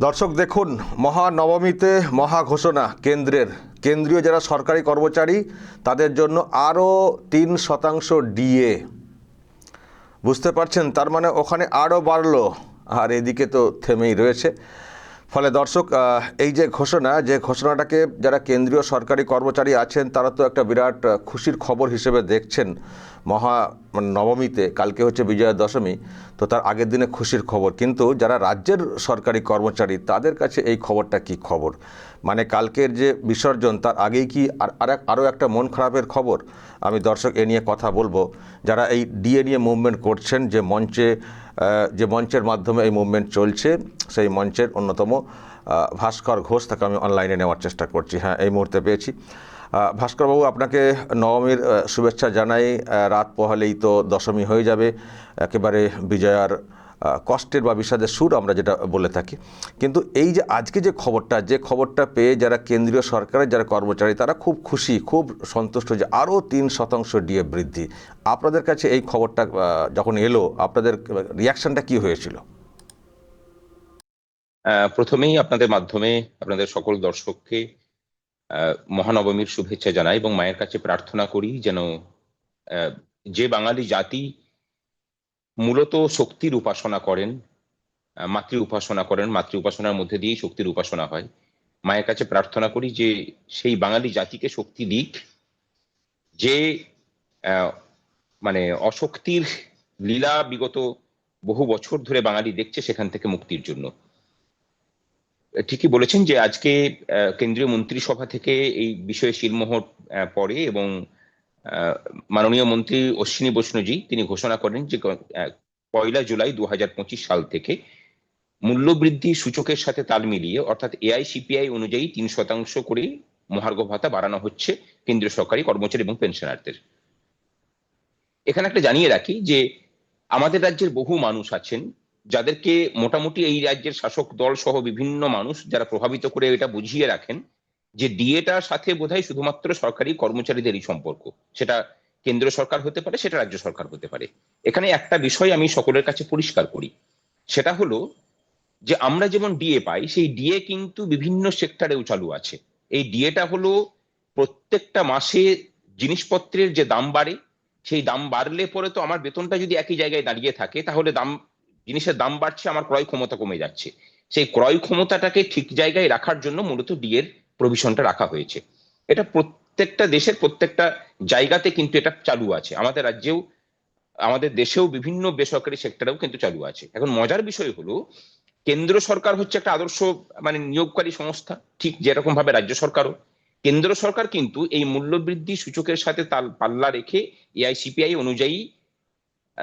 দর্শক দেখুন, মহানবমীতে মহা ঘোষণা কেন্দ্রের। কেন্দ্রীয় যারা সরকারি কর্মচারী, তাদের জন্য আরও তিন শতাংশ ডিএ। বুঝতে পারছেন, তার মানে ওখানে আরও বাড়লো। আর এদিকে তো থেমেই রয়েছে। ফলে দর্শক এই যে ঘোষণা, যে ঘোষণাটাকে যারা কেন্দ্রীয় সরকারি কর্মচারী আছেন, তারা তো একটা বিরাট খুশির খবর হিসেবে দেখছেন মহা মানে নবমীতে, কালকে হচ্ছে বিজয়া দশমী তো তার আগের দিনে খুশির খবর। কিন্তু যারা রাজ্যের সরকারি কর্মচারী, তাদের কাছে এই খবরটা কি খবর? মানে কালকের যে বিসর্জন, তার আগেই কি আর আরও একটা মন খারাপের খবর? আমি দর্শক, এ নিয়ে কথা বলব। যারা এই ডিএ নিয়ে মুভমেন্ট করছেন, যে মঞ্চে যে মঞ্চের মাধ্যমে এই মুভমেন্ট চলছে, সেই মঞ্চের অন্যতম ভাস্কর ঘোষ তাকে আমি অনলাইনে নেওয়ার চেষ্টা করছি। হ্যাঁ এই মুহূর্তে পেয়েছি। ভাস্করবাবু আপনাকে নবমীর শুভেচ্ছা জানাই। রাত পোহালেই তো দশমী হয়ে যাবে। একেবারে বিজয়ার কষ্টের বা বিষাদের সুর আমরা যেটা বলে থাকি। কিন্তু এই যে আজকে যে খবরটা যে খবরটা পেয়ে যারা কেন্দ্রীয় সরকারের যারা কর্মচারী, তারা খুব খুশি, খুব সন্তুষ্ট যে আরও তিন শতাংশ ডিএ বৃদ্ধি। আপনাদের কাছে এই খবরটা যখন এলো, আপনাদের রিয়াকশনটা কি হয়েছিল? প্রথমেই আপনাদের মাধ্যমে আপনাদের সকল দর্শককে মহানবমীর শুভেচ্ছা জানাই এবং মায়ের কাছে প্রার্থনা করি যেন যে বাঙালি জাতি মূলত শক্তির উপাসনা করেন মাতৃ উপাসনা করেন, মাতৃ উপাসনার মধ্যে দিয়েই শক্তির উপাসনা হয়। মায়ের কাছে প্রার্থনা করি যে সেই বাঙালি জাতিকে শক্তি দিক, যে মানে অশক্তির লীলা বিগত বহু বছর ধরে বাঙালি দেখছে সেখান থেকে মুক্তির জন্য। ঠিকই বলেছেন যে আজকে কেন্দ্রীয় মন্ত্রিসভা থেকে এই বিষয়ে শিলমোহর পড়ে এবং মাননীয় মন্ত্রী অশ্বিনী বৈষ্ণজি তিনি ঘোষণা করেন যে পয়লা জুলাই দু হাজার পঁচিশ সাল থেকে মূল্যবৃদ্ধি সূচকের সাথে তাল মিলিয়ে, অর্থাৎ এআইসিপিআই অনুযায়ী তিন শতাংশ করে মহার্ঘ ভাতা বাড়ানো হচ্ছে কেন্দ্রীয় সরকারি কর্মচারী এবং পেনশনারদের। এখানে একটা জানিয়ে রাখি যে, আমাদের রাজ্যের বহু মানুষ আছেন, যাদেরকে মোটামুটি এই রাজ্যের শাসক দল সহ বিভিন্ন মানুষ যারা প্রভাবিত করে এটা বুঝিয়ে রাখেন যে ডিএটার সাথে বোধহয় শুধুমাত্র সরকারি কর্মচারীদেরই সম্পর্ক। সেটা কেন্দ্র সরকার হতে পারে, সেটা রাজ্য সরকার হতে পারে। এখানে একটা বিষয় আমি সকলের কাছে পরিষ্কার করি। সেটা হলো যে আমরা যেমন ডিএ পাই, সেই ডিএ কিন্তু বিভিন্ন সেক্টরেও চালু আছে। এই ডিএটা হলো প্রত্যেকটা মাসে জিনিসপত্রের যে দাম বাড়ে, সেই দাম বাড়লে পরে তো আমার বেতনটা যদি একই জায়গায় দাঁড়িয়ে থাকে, তাহলে দাম, জিনিসের দাম বাড়ছে, আমার ক্রয় ক্ষমতা কমে যাচ্ছে। সেই ক্রয় ক্ষমতাটাকে ঠিক জায়গায় রাখার জন্য মূলত ডিএর প্রভিশনটা রাখা হয়েছে। এটা প্রত্যেকটা দেশের প্রত্যেকটা জায়গাতে কিন্তু এটা চালু আছে। আমাদের রাজ্যেও, আমাদের দেশেও বিভিন্ন বেসরকারি সেক্টরেও কিন্তু চালু আছে। এখন মজার বিষয় হলো, কেন্দ্র সরকার হচ্ছে একটা আদর্শ মানে নিয়োগকারী সংস্থা, ঠিক যেরকম ভাবে রাজ্য সরকারও। কেন্দ্র সরকার কিন্তু এই মূল্যবৃদ্ধি সূচকের সাথে তাল পাল্লা রেখে এআইসিপিআই অনুযায়ী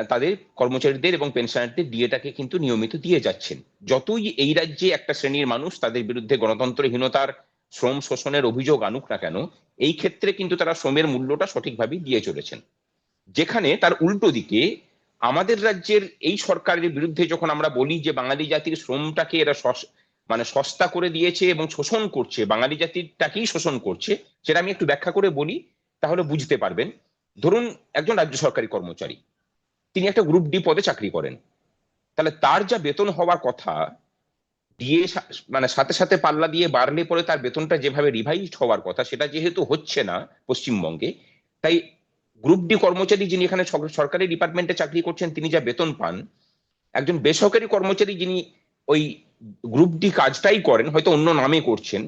তাদের কর্মচারীদের এবং পেনশনারদের ডিএটাকে কিন্তু নিয়মিত দিয়ে যাচ্ছেন। যতই এই রাজ্যে একটা শ্রেণির মানুষ তাদের বিরুদ্ধে গণতন্ত্রহীনতার শ্রম শোষণের অভিযোগ আনুক না কেন, এই ক্ষেত্রে কিন্তু তারা শ্রমের মূল্যটা সঠিকভাবে দিয়ে চলেছেন। যেখানে তার উল্টো দিকে আমাদের রাজ্যের এই সরকারের বিরুদ্ধে যখন আমরা বলি যে বাঙালি জাতির শ্রমটাকে এরা মানে সস্তা করে দিয়েছে এবং শোষণ করছে, বাঙালি জাতিরটাকেই শোষণ করছে, সেটা আমি একটু ব্যাখ্যা করে বলি, তাহলে বুঝতে পারবেন। ধরুন একজন রাজ্য সরকারি কর্মচারী, তিনি একটা গ্রুপ ডি পদে চাকরি করেন। তাহলে তার যা বেতন হওয়ার কথা দিয়ে মানে সাথে সাথে পাল্লা দিয়ে বাড়লে পরে তার বেতনটা যেভাবে রিভাইজ হওয়ার কথা, সেটা যেহেতু হচ্ছে না পশ্চিমবঙ্গে, তাই গ্রুপ ডি কর্মচারী যিনি এখানে সরকারি ডিপার্টমেন্টে চাকরি করছেন, তিনি যা বেতন পান, একজন বেসরকারি কর্মচারী যিনি ওই গ্রুপ ডি কাজটাই করেন, হয়তো অন্য নামে করছেন,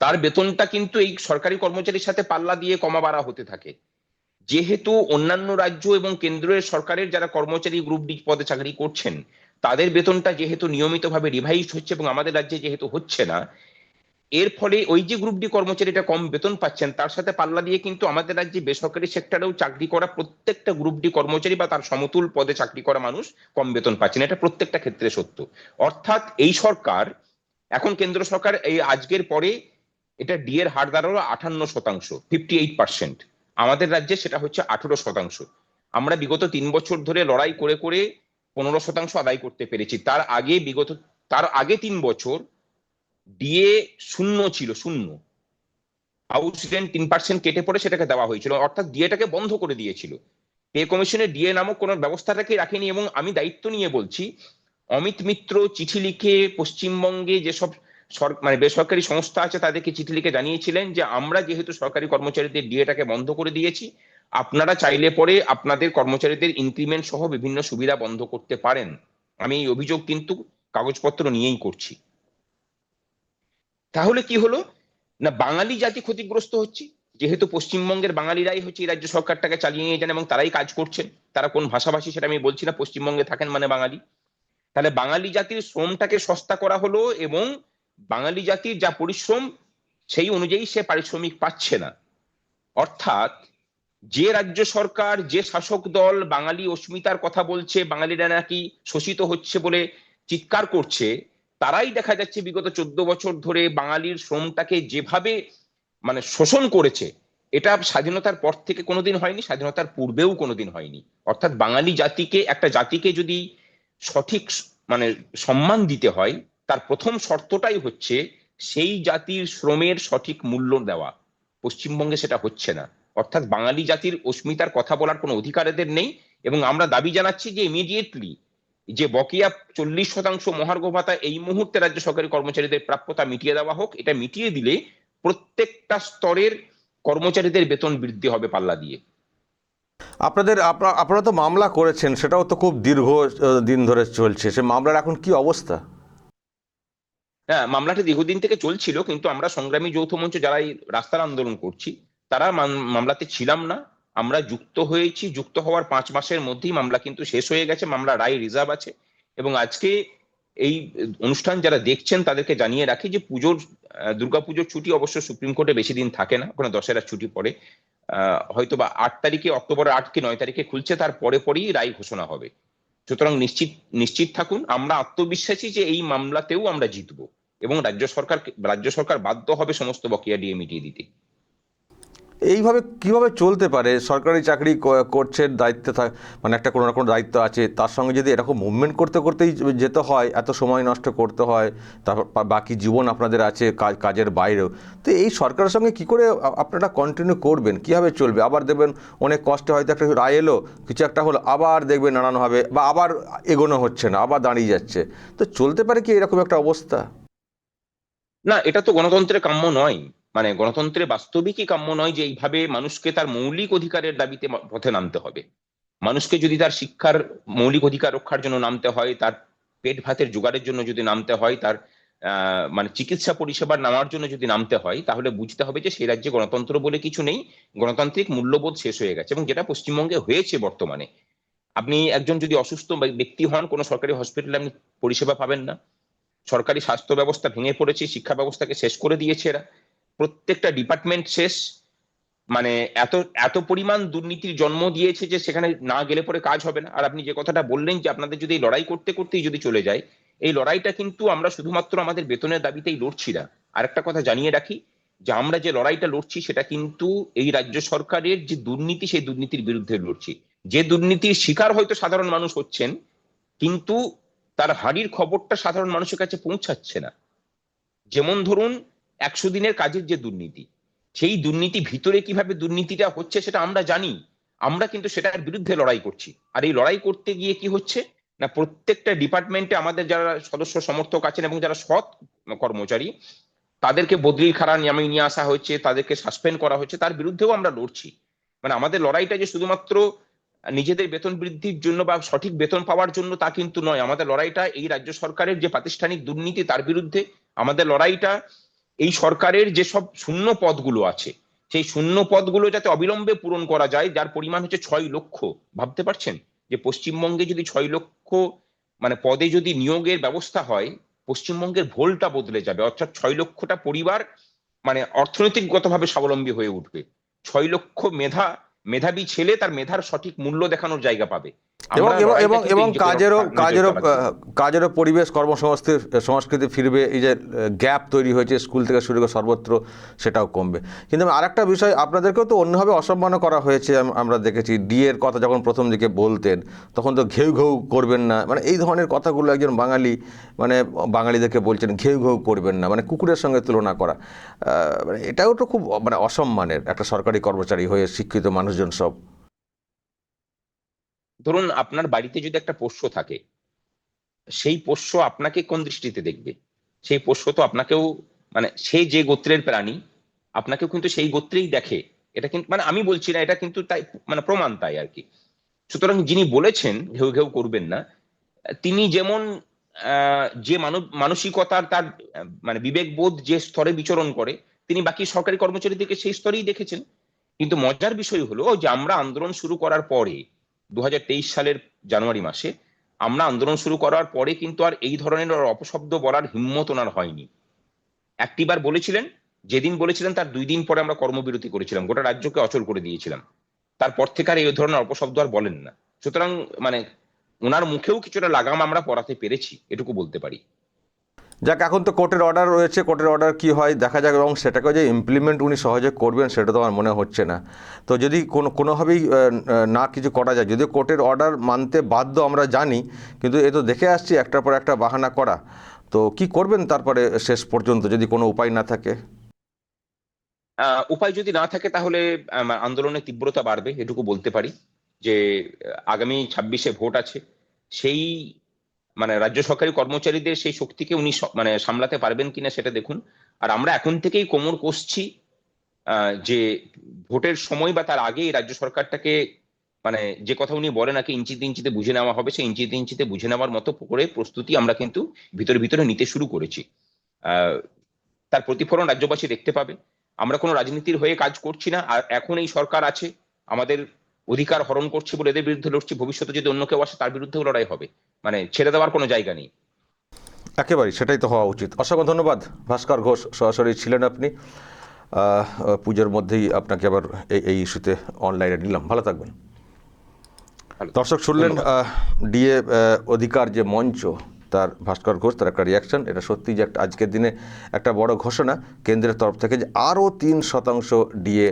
তার বেতনটা কিন্তু এই সরকারি কর্মচারীর সাথে পাল্লা দিয়ে কমা বাড়া হতে থাকে। যেহেতু অন্যান্য রাজ্য এবং কেন্দ্রের সরকারের যারা কর্মচারী গ্রুপ ডি পদে চাকরি করছেন তাদের বেতনটা যেহেতু নিয়মিতভাবে রিভাইজ হচ্ছে এবং আমাদের রাজ্যে যেহেতু হচ্ছে না, এর ফলে ওই যে গ্রুপ ডি কর্মচারীটা কম বেতন পাচ্ছেন, তার সাথে পাল্লা দিয়ে কিন্তু আমাদের রাজ্যে বেসরকারি সেক্টরেও চাকরি করা প্রত্যেকটা গ্রুপ ডি কর্মচারী বা তার সমতুল পদে চাকরি করা মানুষ কম বেতন পাচ্ছেন। এটা প্রত্যেকটা ক্ষেত্রে সত্য। অর্থাৎ এই সরকার, এখন কেন্দ্র সরকার এই আজকের পরে এটা ডি এর হার দাঁড়াল আটান্ন শতাংশ ফিফটি এইট পার্সেন্ট আমাদের রাজ্যে সেটা হচ্ছে আঠেরো শতাংশ। আমরা বিগত তিন বছর ধরে লড়াই করে করে পনেরো শতাংশ আদায় করতে পেরেছি। তার আগে বিগত, তার আগে তিন বছর ডিএ শূন্য ছিল, শূন্য। হাউস রেন্ট তিন পার্সেন্ট কেটে পড়ে সেটাকে দেওয়া হয়েছিল। অর্থাৎ ডিএটাকে বন্ধ করে দিয়েছিল। পে কমিশনে ডিএ নামক কোনো ব্যবস্থাটাকে রাখেনি এবং আমি দায়িত্ব নিয়ে বলছি, অমিত মিত্র চিঠি লিখে পশ্চিমবঙ্গে যেসব মানে বেসরকারি সংস্থা আছে তাদেরকে চিঠি লিখে জানিয়েছিলেন যে আমরা যেহেতু সরকারি কর্মচারীদের ডিএটাকে বন্ধ করে দিয়েছি আপনারা চাইলে পরে আপনাদের কর্মচারীদের ইনক্রিমেন্ট সহ বিভিন্ন সুবিধা বন্ধ করতে পারেন। আমি এই অভিযোগ কিন্তু কাগজপত্র নিয়েই করছি। তাহলে কি হলো? না, বাঙালি জাতি ক্ষতিগ্রস্ত হচ্ছে? যেহেতু পশ্চিমবঙ্গের বাঙালিরাই হচ্ছে এই রাজ্য সরকারটাকে চালিয়ে নিয়ে যান এবং তারাই কাজ করছেন, তারা কোন ভাষাভাষী সেটা আমি বলছি না, পশ্চিমবঙ্গে থাকেন মানে বাঙালি। তাহলে বাঙালি জাতির শ্রমটাকে সস্তা করা হলো এবং বাঙালি জাতির যা পরিশ্রম, সেই অনুযায়ী সে পারিশ্রমিক পাচ্ছে না। অর্থাৎ যে রাজ্য সরকার, যে শাসক দল বাঙালি অস্মিতার কথা বলছে, বাঙালিরা নাকি শোষিত হচ্ছে বলে চিৎকার করছে, তারাই দেখা যাচ্ছে বিগত চোদ্দ বছর ধরে বাঙালির শ্রমটাকে যেভাবে মানে শোষণ করেছে, এটা স্বাধীনতার পর থেকে কোনোদিন হয়নি, স্বাধীনতার পূর্বেও কোনোদিন হয়নি। অর্থাৎ বাঙালি জাতিকে, একটা জাতিকে যদি সঠিক মানে সম্মান দিতে হয়, তার প্রথম শর্তটাই হচ্ছে সেই জাতির শ্রমের সঠিক মূল্য দেওয়া। পশ্চিমবঙ্গে সেটা হচ্ছে না। অর্থাৎ বাঙালি জাতির অস্মিতার কথা বলার কোনো অধিকার এদের নেই এবং আমরা দাবি জানাচ্ছি যে ইমিডিয়েটলি যে বকেয়া চল্লিশ শতাংশ মহার্ঘ ভাতা এই মুহূর্তে রাজ্য সরকারি কর্মচারীদের প্রাপ্যতা মিটিয়ে দেওয়া হোক এটা মিটিয়ে দিলে প্রত্যেকটা স্তরের কর্মচারীদের বেতন বৃদ্ধি হবে পাল্লা দিয়ে। আপনাদের আপনা- আপনারা তো মামলা করেছেন সেটাও তো খুব দীর্ঘ দিন ধরে চলছে। সে মামলার এখন কি অবস্থা? হ্যাঁ মামলাটি দীর্ঘদিন থেকে চলছিল কিন্তু আমরা সংগ্রামী যৌথ মঞ্চ যারা এই রাস্তার আন্দোলন করছি তারা মামলাতে ছিলাম না। আমরা যুক্ত হয়েছি, যুক্ত হওয়ার পাঁচ মাসের মধ্যেই মামলা কিন্তু শেষ হয়ে গেছে, মামলা রায় রিজার্ভ আছে। এবং আজকে এই অনুষ্ঠান যারা দেখছেন তাদেরকে জানিয়ে রাখি যে পুজোর দুর্গাপুজোর ছুটি অবশ্য সুপ্রিম কোর্টে বেশি দিন থাকে না, ওখানে দশেরা ছুটি পড়ে। হয়তো বা আট তারিখে অক্টোবরের আট কি নয় তারিখে খুলছে, তার পরে পরেই রায় ঘোষণা হবে। সুতরাং নিশ্চিত নিশ্চিত থাকুন, আমরা আত্মবিশ্বাসী যে এই মামলাতেও আমরা জিতবো। এবং রাজ্য সরকার রাজ্য সরকার বাধ্য হবে সমস্ত বকেয়া ডিএ মিটিয়ে দিতে। এইভাবে কীভাবে চলতে পারে? সরকারি চাকরি করছেন দায়িত্বে থাক মানে একটা কোনো না কোনো দায়িত্ব আছে, তার সঙ্গে যদি এরকম মুভমেন্ট করতে করতেই যেতে হয়, এত সময় নষ্ট করতে হয়, তারপর বাকি জীবন আপনাদের আছে কাজ কাজের বাইরেও, তো এই সরকারের সঙ্গে কি করে আপনারা কন্টিনিউ করবেন? কীভাবে চলবে? আবার দেখবেন অনেক কষ্টে হয়তো একটা রায় এলো, কিছু একটা হলো, আবার দেখবেন নানানভাবে বা আবার এগোনো হচ্ছে না, আবার দাঁড়িয়ে যাচ্ছে, তো চলতে পারে কি এরকম একটা অবস্থা? না, এটা তো গণতন্ত্রের কাম্য নয়। মানে গণতন্ত্রে বাস্তবিকই কাম্য নয় যে এইভাবে মানুষকে তার মৌলিক অধিকারের দাবিতে পথে নামতে হবে। মানুষকে যদি তার শিক্ষার মৌলিক অধিকার রক্ষার জন্য নামতে হয়, তার পেট ভাতের জোগাড়ের জন্য যদি নামতে হয়, তার মানে চিকিৎসা পরিষেবার নামার জন্য যদি নামতে হয়, তাহলে বুঝতে হবে যে সেই রাজ্যে গণতন্ত্র বলে কিছু নেই, গণতান্ত্রিক মূল্যবোধ শেষ হয়ে গেছে এবং যেটা পশ্চিমবঙ্গে হয়েছে বর্তমানে। আপনি একজন যদি অসুস্থ ব্যক্তি হন, কোনো সরকারি হসপিটালে আপনি পরিষেবা পাবেন না। সরকারি স্বাস্থ্য ব্যবস্থা ভেঙে পড়েছে, শিক্ষা ব্যবস্থাকে শেষ করে দিয়েছে এরা। প্রত্যেকটা ডিপার্টমেন্ট শেষ। মানে এত এত পরিমাণ দুর্নীতির জন্ম দিয়েছে যে সেখানে না গেলে পরে কাজ হবে না। আর আপনি যে কথাটা বললেন যে আপনাদের যদি এই লড়াই করতে করতেই যদি চলে যায়, এই লড়াইটা কিন্তু আমরা শুধুমাত্র আমাদের বেতনের দাবিতেই লড়ছি না। আর একটা কথা জানিয়ে রাখি যে আমরা যে লড়াইটা লড়ছি সেটা কিন্তু এই রাজ্য সরকারের যে দুর্নীতি, সেই দুর্নীতির বিরুদ্ধে লড়ছি। যে দুর্নীতির শিকার হয়তো সাধারণ মানুষ হচ্ছেন, কিন্তু তার হাড়ির খবরটা সাধারণ মানুষের কাছে পৌঁছাচ্ছে না। যেমন ধরুন একশো দিনের কাজের যে দুর্নীতি, সেই দুর্নীতি ভিতরে কীভাবে দুর্নীতিটা হচ্ছে সেটা আমরা জানি, আমরা কিন্তু সেটার বিরুদ্ধে লড়াই করছি। আর এই লড়াই করতে গিয়ে কি হচ্ছে? না, প্রত্যেকটা ডিপার্টমেন্টে আমাদের যারা সদস্য সমর্থক আছেন এবং যারা সৎ কর্মচারী, তাদেরকে বদলির খাড়া নামিয়ে নিয়ে আসা হয়েছে তাদেরকে সাসপেন্ড করা হচ্ছে, তার বিরুদ্ধেও আমরা লড়ছি। মানে আমাদের লড়াইটা যে শুধুমাত্র নিজেদের বেতন বৃদ্ধির জন্য বা সঠিক বেতন পাওয়ার জন্য তা কিন্তু নয়। আমাদের লড়াইটা এই রাজ্য সরকারের যে প্রাতিষ্ঠানিক দুর্নীতি, তার বিরুদ্ধে আমাদের লড়াইটা এই সরকারের যেসব শূন্য পদগুলো আছে, সেই শূন্য পদগুলো যাতে অবিলম্বে পূরণ করা যায়, যার পরিমাণ হচ্ছে ছয় লক্ষ। ভাবতে পারছেন? যে পশ্চিমবঙ্গে যদি ছয় লক্ষ মানে পদে যদি নিয়োগের ব্যবস্থা হয়, পশ্চিমবঙ্গের ভোলটা বদলে যাবে। অর্থাৎ ছয় লক্ষটা পরিবার মানে অর্থনৈতিকগতভাবে স্বাবলম্বী হয়ে উঠবে। ছয় লক্ষ মেধা, মেধাবী ছেলে তার মেধার সঠিক মূল্য দেখানোর জায়গা পাবে। এবং এবং এবং কাজেরও কাজেরও কাজেরও পরিবেশ কর্মসংস্কৃতি সংস্কৃতি ফিরবে এই যে গ্যাপ তৈরি হয়েছে স্কুল থেকে শুরু করে সর্বত্র সেটাও কমবে। কিন্তু আরেকটা বিষয় আপনাদেরকেও তো অন্যভাবে অসম্মান করা হয়েছে আমরা দেখেছি ডিএর কথা যখন প্রথম দিকে বলতেন তখন তো ঘেউ ঘেউ করবেন না। মানে এই ধরনের কথাগুলো একজন বাঙালি মানে বাঙালিদেরকে বলছেন ঘেউ ঘেউ করবেন না মানে কুকুরের সঙ্গে তুলনা করা। মানে এটাও তো খুব মানে অসম্মানের একটা সরকারি কর্মচারী হয়ে শিক্ষিত মানুষজন সব। ধরুন আপনার বাড়িতে যদি একটা পোষ্য থাকে, সেই পোষ্য আপনাকে কোন দৃষ্টিতে দেখবে? সেই পোষ্য তো আপনাকেও মানে সে যে গোত্রের প্রাণী, আপনাকেও কিন্তু সেই গোত্রেই দেখে। এটা কিন্তু মানে আমি বলছি না, এটা কিন্তু তাই মানে প্রমাণ তাই আর কি। সুতরাং যিনি বলেছেন, ঘেউ ঘেউ করবেন না, তিনি যেমন যে মানব, মানসিকতার তার মানে বিবেকবোধ যে স্তরে বিচরণ করে, তিনি বাকি সরকারি কর্মচারীদেরকে সেই স্তরেই দেখেছেন। কিন্তু মজার বিষয় হলো যে আমরা আন্দোলন শুরু করার পরে দু হাজার তেইশ সালের জানুয়ারি মাসে আমরা আন্দোলন শুরু করার পরে কিন্তু আর এই ধরনের অপশব্দ বলার হিম্মত ওনার হয়নি। একটিবার বলেছিলেন, যেদিন বলেছিলেন তার দুই দিন পরে আমরা কর্মবিরতি করেছিলাম, গোটা রাজ্যকে অচল করে দিয়েছিলাম। তারপর থেকে আর এই ধরনের অপশব্দ আর বলেন না। সুতরাং মানে ওনার মুখেও কিছুটা লাগাম আমরা পড়াতে পেরেছি, এটুকু বলতে পারি। যাক, এখন তো কোর্টের অর্ডার রয়েছে কোর্টের অর্ডার কি হয়, দেখা যাক, এবং সেটাকে যে ইমপ্লিমেন্ট উনি সহজে করবেন, সেটা তো আমার মনে হচ্ছে না। তো যদি কোনো, কোনোভাবেই না কিছু করা যায়, যদিও কোর্টের অর্ডার মানতে বাধ্য আমরা জানি, কিন্তু এ তো দেখে আসছি, একটার পর একটা বাহানা করা। তো কি করবেন তারপরে শেষ পর্যন্ত, যদি কোনো উপায় না থাকে? উপায় যদি না থাকে, তাহলে আন্দোলনের তীব্রতা বাড়বে, এটুকু বলতে পারি। যে, আগামী ছাব্বিশে ভোট আছে, সেই মানে রাজ্য সরকারি কর্মচারীদের সেই শক্তিকে উনি মানে সামলাতে পারবেন কিনা সেটা দেখুন। আর আমরা এখন থেকেই কোমর কষছি যে ভোটের সময় বা তার আগেই রাজ্য সরকারটাকে মানে যে কথা উনি বলেন নাকি ইঞ্চিতে ইঞ্চিতে বুঝে নেওয়া হবে, সেই ইঞ্চিতে ইঞ্চিতে বুঝে নেওয়ার মতো করে প্রস্তুতি আমরা কিন্তু ভিতরে ভিতরে নিতে শুরু করেছি। তার প্রতিফলন রাজ্যবাসী দেখতে পাবে। আমরা কোনো রাজনীতির হয়ে কাজ করছি না। আর এখন এই সরকার আছে, আমাদের অধিকার হরণ করছে বলে এদের বিরুদ্ধে লড়ছি ভবিষ্যতে যদি অন্য কেউ আসে তার বিরুদ্ধেও লড়াই হবে। মানে ছেড়ে দেওয়ার কোনো জায়গা নেই। একেবারেই সেটাই তো হওয়া উচিত। অসংখ্য ধন্যবাদ ভাস্কর ঘোষ সরাসরি ছিলেন আপনি। পুজোর মধ্যেই আপনাকে আবার এই এই ইস্যুতে অনলাইনে নিলাম। ভালো থাকবেন। দর্শক শুনলেন ডিএ অধিকার যে মঞ্চ তার ভাস্কর ঘোষ তার একটা রিয়াকশন এটা সত্যি যে একটা আজকের দিনে একটা বড় ঘোষণা। কেন্দ্রের তরফ থেকে যে আরও তিন শতাংশ ডিএ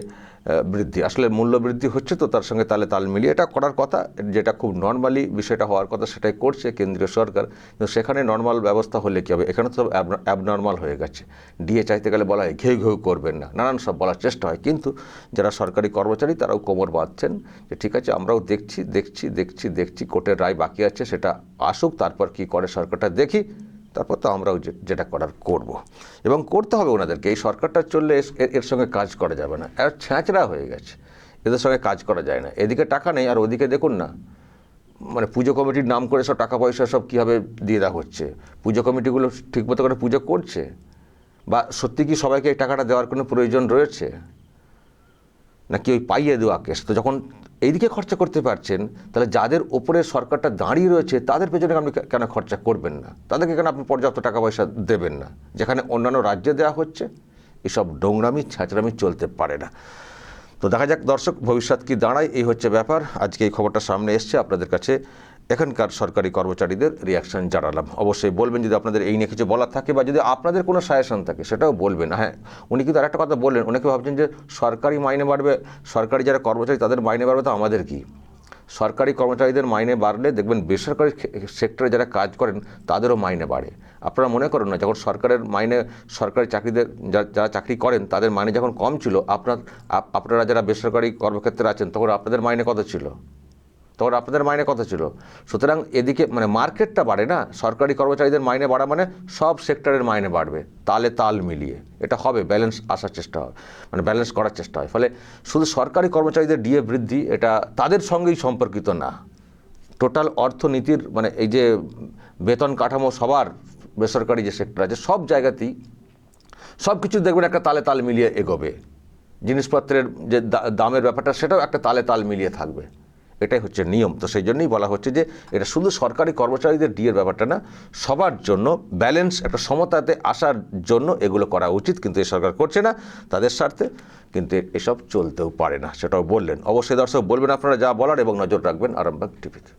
বৃদ্ধি, আসলে মূল্য বৃদ্ধি হচ্ছে তো তার সঙ্গে তালে তাল মিলিয়ে এটা করার কথা, যেটা খুব নর্মালি বিষয়টা হওয়ার কথা সেটাই করছে কেন্দ্রীয় সরকার। কিন্তু সেখানে নর্মাল ব্যবস্থা হলে কী হবে? এখানে তো অ্যাবনর্মাল হয়ে গেছে। ডিএ চাইতে গেলে বলা হয় ঘেউ ঘেউ করবেন না, নানান সব বলার চেষ্টা হয়। কিন্তু যারা সরকারি কর্মচারী তারাও কোমর বাঁধছেন যে ঠিক আছে আমরাও দেখছি দেখছি দেখছি দেখছি, কোর্টের রায় বাকি আছে, সেটা আসুক, তারপর কি করে সরকারটা দেখি। তারপর তো আমরাও যেটা করার করব। এবং করতে হবে ওনাদেরকে। এই সরকারটা চললে এর- এর সঙ্গে কাজ করা যাবে না। আর ছ্যাঁচড়া হয়ে গেছে। এদের সঙ্গে কাজ করা যায় না। এদিকে টাকা নেই, আর ওদিকে দেখুন না মানে পুজো কমিটির নাম করে সব টাকা পয়সা সব কীভাবে দিয়ে দেওয়া হচ্ছে? পুজো কমিটিগুলো ঠিকমতো করে পুজো করছে? বা সত্যি কি সবাইকে এই টাকাটা দেওয়ার কোনো প্রয়োজন রয়েছে? নাকি ওই পাইয়ে দেওয়া কেস? তো যখন এইদিকে খরচা করতে পারছেন, তাহলে যাদের ওপরে সরকারটা দাঁড়িয়ে রয়েছে, তাদের পেছনে আপনি কেন খরচা করবেন না? তাদেরকে কেন আপনি পর্যাপ্ত টাকা পয়সা দেবেন না? যেখানে অন্যান্য রাজ্যে দেওয়া হচ্ছে, এসব ডোংরামি ছাঁচরামি চলতে পারে না। তো দেখা যাক দর্শক, ভবিষ্যৎ কি দাঁড়ায়, এই হচ্ছে ব্যাপার। আজকে এই খবরটা সামনে এসছে। আপনাদের কাছে এখানকার সরকারি কর্মচারীদের রিয়াকশন জানালাম। অবশ্যই বলবেন যদি আপনাদের এই নিয়ে কিছু বলার থাকে বা যদি আপনাদের কোনো সাজেশন থাকে, সেটাও বলবেন। হ্যাঁ উনি কিন্তু আরেকটা কথা বললেন অনেকে ভাবছেন যে সরকারি মাইনে বাড়বে, সরকারি যারা কর্মচারী তাদের মাইনে বাড়বে তো আমাদের কি? সরকারি কর্মচারীদের মাইনে বাড়লে দেখবেন বেসরকারি সেক্টরে যারা কাজ করেন তাদেরও মাইনে বাড়ে। আপনারা মনে করুন না, যখন সরকারের মাইনে, সরকারি চাকরিদের যারা চাকরি করেন তাদের মাইনে যখন কম ছিল, আপনার আপনারা যারা বেসরকারি কর্মক্ষেত্রে আছেন, তখন আপনাদের মাইনে কত ছিল? তখন আপনাদের মাইনে কত ছিল? সুতরাং এদিকে মানে মার্কেটটা বাড়ে না, সরকারি কর্মচারীদের মাইনে বাড়া মানে সব সেক্টরের মাইনে বাড়বে, তালে তাল মিলিয়ে। এটা হবে ব্যালেন্স আসার চেষ্টা হয় মানে ব্যালেন্স করার চেষ্টা হয়। ফলে শুধু সরকারি কর্মচারীদের ডিএ বৃদ্ধি, এটা তাদের সঙ্গেই সম্পর্কিত না। টোটাল অর্থনীতির মানে এই যে বেতন কাঠামো সবার, বেসরকারি যে সেক্টর আছে, সব জায়গাতেই সব কিছু দেখবেন একটা তালে তাল মিলিয়ে এগোবে। জিনিসপত্রের যে দামের ব্যাপারটা, সেটাও একটা তালে তাল মিলিয়ে থাকবে। এটাই হচ্ছে নিয়ম। তো সেই জন্যই বলা হচ্ছে যে এটা শুধু সরকারি কর্মচারীদের ডিএর ব্যাপারটা না, সবার জন্য ব্যালেন্স একটা সমতাতে আসার জন্য এগুলো করা উচিত, কিন্তু এ সরকার করছে না তাদের স্বার্থে, কিন্তু এসব চলতেও পারে না, সেটাও বললেন। অবশ্যই দর্শক বলবেন আপনারা যা বলার এবং নজর রাখবেন আরামবাগ টিভিতে।